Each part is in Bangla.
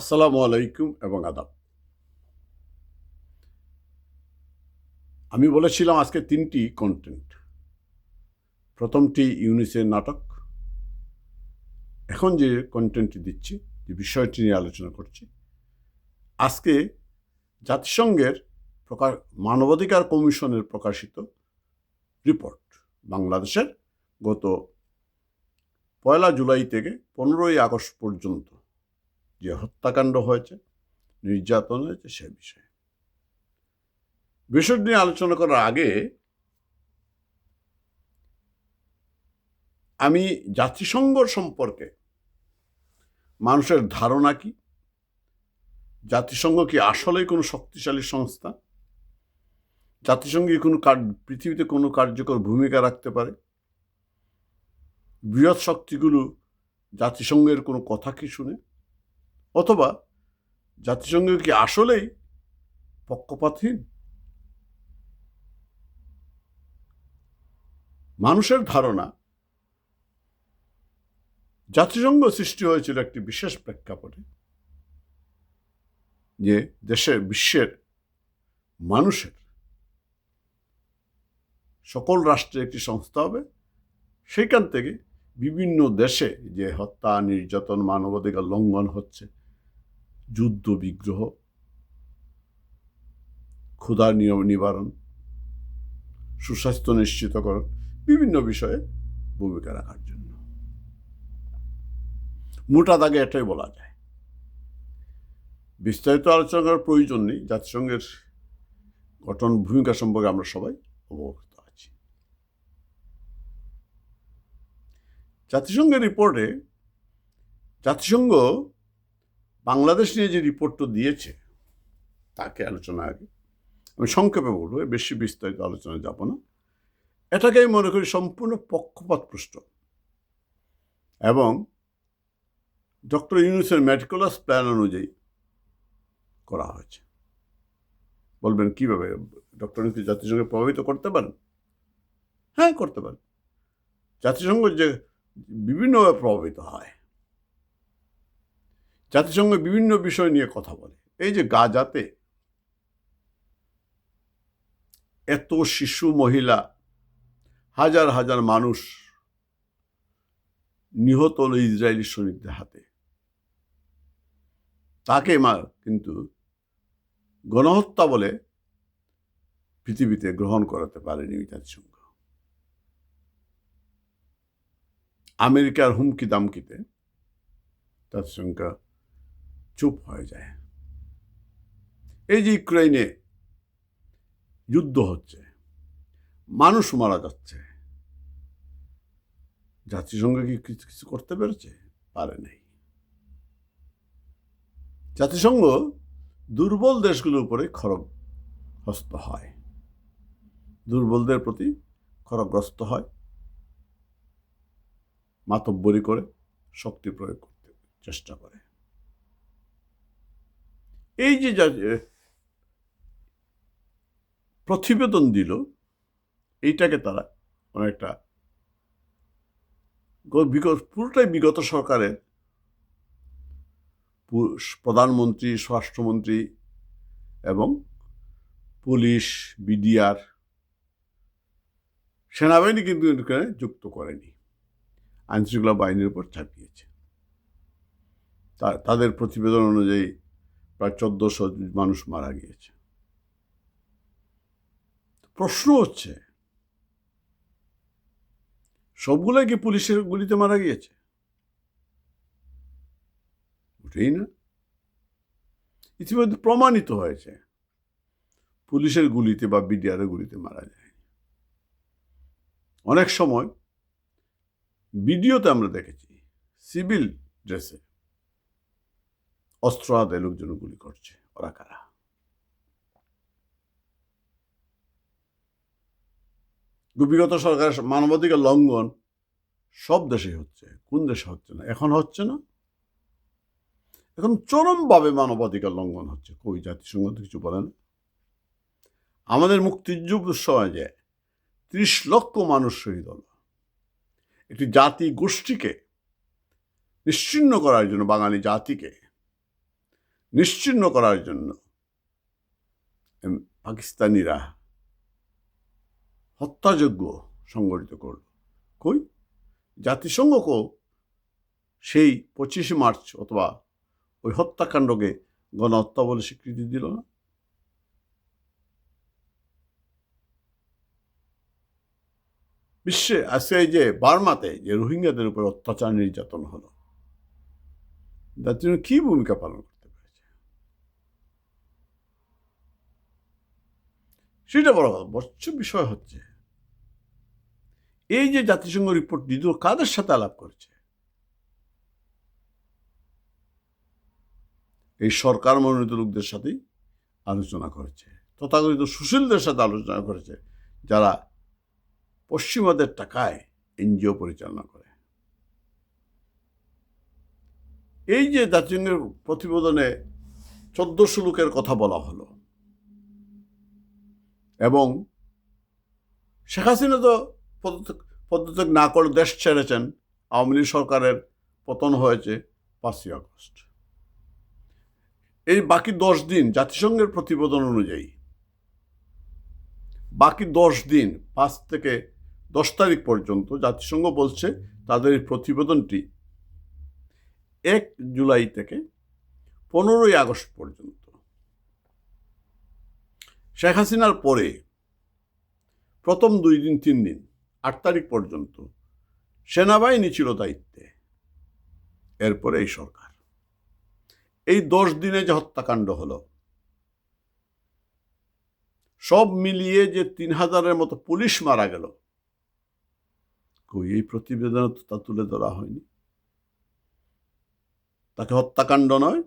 আসসালামু আলাইকুম এবং আদাব। আমি বলেছিলাম আজকে তিনটি কন্টেন্ট প্রথমটি ইউনিসের নাটক। এখন যে কন্টেন্টটি দিচ্ছি, যে বিষয়টি নিয়ে আলোচনা করছি, আজকে জাতিসংঘের প্রকাশ মানবাধিকার কমিশনের প্রকাশিত রিপোর্ট বাংলাদেশের গত পয়লা জুলাই থেকে পনেরোই আগস্ট পর্যন্ত যে হত্যাকাণ্ড হয়েছে, নির্যাতন হয়েছে, সে বিষয়ে। বিষয় নিয়ে আলোচনা করার আগে আমি জাতিসংঘ সম্পর্কে মানুষের ধারণা কি? জাতিসংঘ কি আসলেই কোনো শক্তিশালী সংস্থা? জাতিসংঘ কোনো কার পৃথিবীতে কোনো কার্যকর ভূমিকা রাখতে পারে? বৃহৎ শক্তিগুলো জাতিসংঘের কোনো কথা কি শুনে? অথবা জাতিসংঘ কি আসলেই পক্ষপাতহীন? মানুষের ধারণা, জাতিসংঘ সৃষ্টি হয়েছিল একটি বিশেষ প্রেক্ষাপটে, যে দেশের বিশ্বের মানুষের, সকল রাষ্ট্রের একটি সংস্থা হবে, সেইখান থেকে বিভিন্ন দেশে যে হত্যা, নির্যাতন, মানবাধিকার লঙ্ঘন হচ্ছে যুদ্ধ বিগ্রহ ক্ষুধার নিয়ম নিবারণ, সুস্বাস্থ্য নিশ্চিতকরণ, বিভিন্ন বিষয়ে ভূমিকা রাখার জন্য। মোটা দাগে এটাই বলা যায়। বিস্তারিত আলোচনা করার প্রয়োজন নেই, জাতিসংঘের গঠন ভূমিকা সম্পর্কে আমরা সবাই অবগত আছি। জাতিসংঘের রিপোর্টে জাতিসংঘ বাংলাদেশ নিয়ে যে রিপোর্টটা দিয়েছে, তাকে আলোচনা আগে। আমি সংক্ষেপে বলব বেশি বিস্তারিত আলোচনা যাব না। এটাকে আমি মনে করি সম্পূর্ণ পক্ষপাতপৃষ্ট এবং ডক্টর ইউনুসের মেডিকুলাস প্ল্যান অনুযায়ী করা হয়েছে। বলবেন, কীভাবে? ডক্টর ইউনুস জাতিসংঘকে প্রভাবিত করতে পারেন? হ্যাঁ করতে পারেন। জাতিসংঘ যে বিভিন্নভাবে প্রভাবিত হয়। জাতিসংঘ বিভিন্ন বিষয় নিয়ে কথা বলে। এই যে গাজাতে এত শিশু মহিলা, হাজার হাজার মানুষ নিহত হলো ইসরায়েলি সৈনিকদের হাতে। তাকে মা কিন্তু গণহত্যা বলে পৃথিবীতে গ্রহণ করাতে পারেনি জাতিসংঘ। আমেরিকার হুমকি দামকিতে জাতিসংঘ চুপ হয়ে যায়। এই যে ইউক্রেনে যুদ্ধ হচ্ছে, মানুষ মারা যাচ্ছে, জাতিসংঘ কি কিছু কিছু করতে পেরেছে? পারে নাই। জাতিসংঘ দুর্বল দেশগুলোর উপরে খড়গ হস্ত হয়। দুর্বলদের প্রতি খড়গ্রস্ত হয়, মাতব্বরি করে, শক্তি প্রয়োগ করতে চেষ্টা করে। এই যে প্রতিবেদন দিল, এইটাকে তারা অনেকটা বিগত, পুরোটাই বিগত সরকারের প্রধানমন্ত্রী, স্বরাষ্ট্রমন্ত্রী এবং পুলিশ, বিডিআর সেনাবাহিনী কিন্তু এখানে যুক্ত করেনি। আইনশৃঙ্খলা বাহিনীর উপর চাপিয়েছে তাদের প্রতিবেদন অনুযায়ী প্রায় চোদ্দশো মানুষ মারা গিয়েছে। প্রশ্ন হচ্ছে, সবগুলোই কি পুলিশের গুলিতে মারা গিয়েছে? না। ইতিমধ্যে প্রমাণিত হয়েছে, পুলিশের গুলিতে বা বিডিআরের গুলিতে মারা যায়। অনেক সময় ভিডিওতে আমরা দেখেছি, সিভিল ড্রেসে অস্ত্র হাতে লোকজন গুলি করছে, ওরা কারা? বিগত সরকারের মানবাধিকার লঙ্ঘন সব দেশে হচ্ছে, কোন দেশে হচ্ছে না? এখন হচ্ছে না? এখন চরমভাবে মানবাধিকার লঙ্ঘন হচ্ছে। কই, জাতিসংঘ তো কিছু বলে না। আমাদের মুক্তিযুদ্ধ সময় যে ত্রিশ লক্ষ মানুষ শহীদ হল। একটি জাতি গোষ্ঠীকে নিশ্চিন্ন করার জন্য, বাঙালি জাতিকে নিশ্চিহ্ন করার জন্য পাকিস্তানিরা হত্যাযজ্ঞ সংগঠিত করল। কই? জাতিসংঘকেও সেই পঁচিশে মার্চ অথবা ওই হত্যাকাণ্ডকে গণহত্যা বলে স্বীকৃতি দিল না? বিশ্বে আজকে যে বার্মাতে যে রোহিঙ্গাদের উপর অত্যাচার নির্যাতন হলো, তার জন্য কি ভূমিকা পালন করতে পেরেছে সেটা বড় কথা। বচ্চ বিষয় হচ্ছে, এই যে জাতিসংঘ রিপোর্ট দিত, কাদের সাথে আলাপ করেছে? এই সরকার মনোনীত লোকদের সাথেই আলোচনা করেছে। তথাকথিত সুশীলদের সাথে আলোচনা করেছে, যারা পশ্চিমাদের টাকায় এনজিও পরিচালনা করে। এই যে জাতিসংঘের প্রতিবেদনে চোদ্দশো লোকের কথা বলা হলো এবং শেখ হাসিনা তো পদত্যাগ পদত্যাগ না করে দেশ ছেড়েছেন, আওয়ামী লীগ সরকারের পতন হয়েছে পাঁচই আগস্ট। এই বাকি দশ দিন জাতিসংঘের প্রতিবেদন অনুযায়ী বাকি দশ দিন, পাঁচ থেকে দশ তারিখ পর্যন্ত জাতিসংঘ বলছে তাদের এই প্রতিবেদনটি এক জুলাই থেকে পনেরোই আগস্ট পর্যন্ত। শেখ হাসিনার পরে প্রথম দুই দিন, তিন দিন, আট তারিখ পর্যন্ত সেনাবাহিনী ছিল দায়িত্বে। এরপরে এই সরকার। এই দশ দিনে যে হত্যাকাণ্ড হলো, সব মিলিয়ে যে তিন হাজারের মতো পুলিশ মারা গেল, কই এই প্রতিবেদনে তো তা তুলে ধরা হয়নি। তাকে হত্যাকাণ্ড নয়,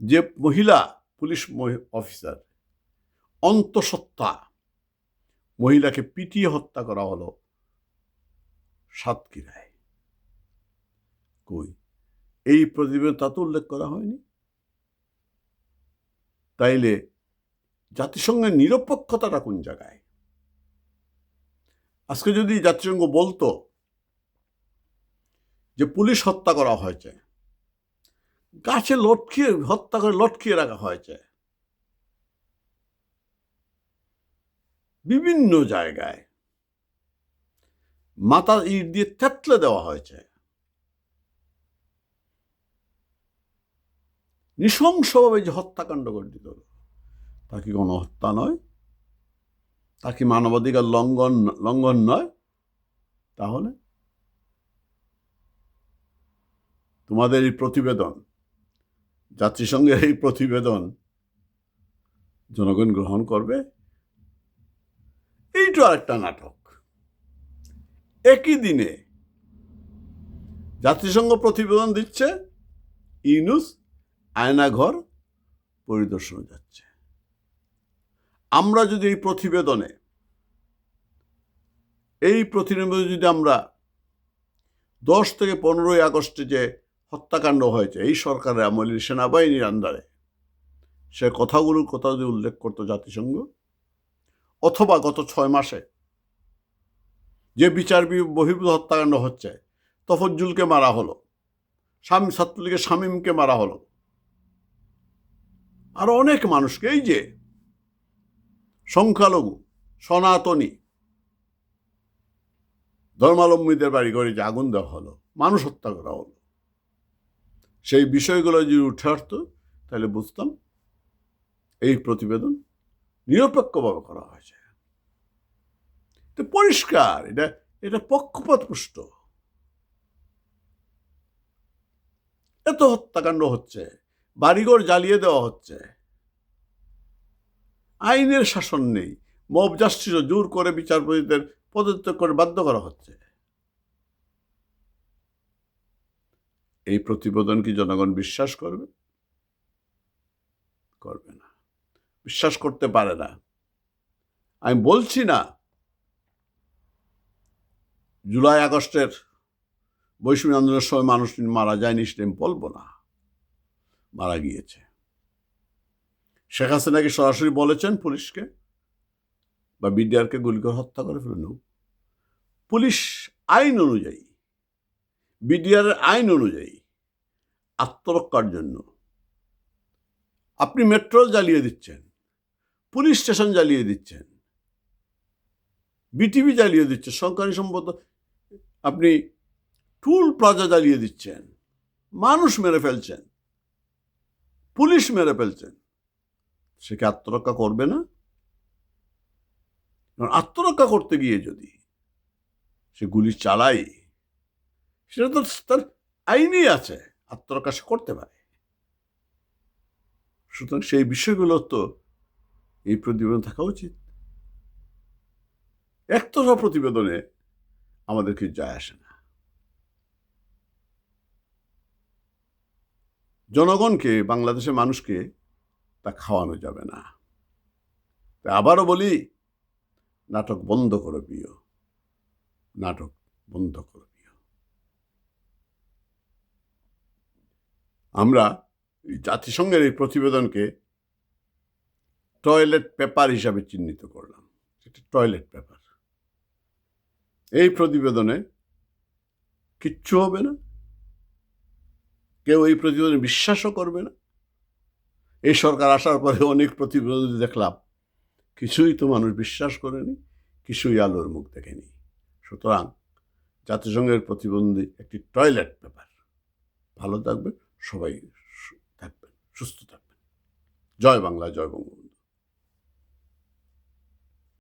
যে মহিলা পুলিশ অফিসার। অন্তঃসত্ত্বা মহিলাকে পিটিয়ে হত্যা করা হলো সাতক্ষীরায়। কই? এই প্রতিবেদন তা তো উল্লেখ করা হয়নি? তাইলে জাতিসংঘের নিরপেক্ষতাটা কোন জায়গায়? আজকে যদি জাতিসংঘ বলতো যে পুলিশ হত্যা করা হয়েছে গাছে লটকিয়ে, হত্যা করে লটকিয়ে রাখা হয়েছে। বিভিন্ন জায়গায় মাথা ইট দিয়ে থেতলে দেওয়া হয়েছে। নৃশংসভাবে যে হত্যাকাণ্ড হলো, তা কি কোনো হত্যা নয়? তা কি মানবাধিকার লঙ্ঘন লঙ্ঘন নয়? তাহলে? তোমাদের এই প্রতিবেদন জাতিসংঘের এই প্রতিবেদন জনগণ গ্রহণ করবে। এইটা আরেকটা নাটক। একই দিনে জাতিসংঘ প্রতিবেদন দিচ্ছে, ইউনুস আয়নাঘর পরিদর্শনে যাচ্ছে। আমরা যদি এই প্রতিবেদনে এই প্রতিবেদনে যদি আমরা দশ থেকে পনেরোই আগস্টে যে হত্যাকাণ্ড হয়েছে, এই সরকারের আমলের সেনাবাহিনীর আন্ডারে। সে কথাগুলোর কথা যদি উল্লেখ করতো জাতিসংঘ, অথবা গত ছয় মাসে যে বিচার বহির্ভূত হত্যাকাণ্ড হচ্ছে, তফজ্জুলকে মারা হলো স্বামী ছাত্রলীগের শামীমকে মারা হলো। আরও অনেক মানুষকে, এই যে সংখ্যালঘু, সনাতনী ধর্মালম্বীদের বাড়ি ঘরে যে আগুন দেওয়া হলো, মানুষ হত্যা করা হলো। সেই বিষয়গুলো যদি উঠে আসতো তাহলে বুঝতাম এই প্রতিবেদন নিরপেক্ষভাবে করা হয়েছে। তো পরিষ্কার, এটা এটা পক্ষপাত পুষ্ট। এত হত্যাকাণ্ড হচ্ছে, বাড়িঘর জ্বালিয়ে দেওয়া হচ্ছে। আইনের শাসন নেই, মব জাস্টিসও জোর করে বিচারপতিদের পদত্যাগ করে বাধ্য করা হচ্ছে। এই প্রতিবেদন কি জনগণ বিশ্বাস করবে? করবে না। বিশ্বাস করতে পারে না। আমি বলছি না, জুলাই আগস্টের বৈষম্য আন্দোলনের সময় মানুষ মারা যায়নি সেটা আমি বলব না। মারা গিয়েছে। শেখ হাসিনাকে সরাসরি বলেছেন পুলিশকে? বা বিডিআরকে গুলি করে হত্যা করে ফেলেন পুলিশ আইন অনুযায়ী বিডিআর আইন অনুযায়ী আত্মরক্ষার জন্য। আপনি মেট্রো জ্বালিয়ে দিচ্ছেন, পুলিশ স্টেশন জ্বালিয়ে দিচ্ছেন, বিটিভি জ্বালিয়ে দিচ্ছেন সরকারি সম্পদ, আপনি টুল প্লাজা জ্বালিয়ে দিচ্ছেন, মানুষ মেরে ফেলছেন, পুলিশ মেরে ফেলছেন, সে কি আত্মরক্ষা করবে না? আত্মরক্ষা করতে গিয়ে যদি সে গুলি চালাই সেটা তো তার আইনই আছে, আত্মপ্রকাশ করতে পারে। সুতরাং সেই বিষয়গুলো তো এই প্রতিবেদন থাকা উচিত। একতরফা প্রতিবেদনে আমাদের কিছু যায় আসে না। জনগণকে, বাংলাদেশের মানুষকে তা খাওয়ানো যাবে না। তাই আবারও বলি, নাটক বন্ধ করো প্রিয়। নাটক বন্ধ করো। আমরা জাতিসংঘের এই প্রতিবেদনকে টয়লেট পেপার হিসাবে চিহ্নিত করলাম। সেটা টয়লেট পেপার এই প্রতিবেদনে কিচ্ছু হবে না। কেউ এই প্রতিবেদনে বিশ্বাসও করবে না। এই সরকার আসার পরে অনেক প্রতিবেদন দেখলাম, কিছুই তো মানুষ বিশ্বাস করেনি, কিছুই আলোর মুখ দেখেনি। সুতরাং জাতিসংঘের প্রতিবন্ধী একটি টয়লেট পেপার ভালো থাকবেন। সবাই থাকবেন সুস্থ থাকবেন। জয় বাংলা জয় বঙ্গবন্ধু।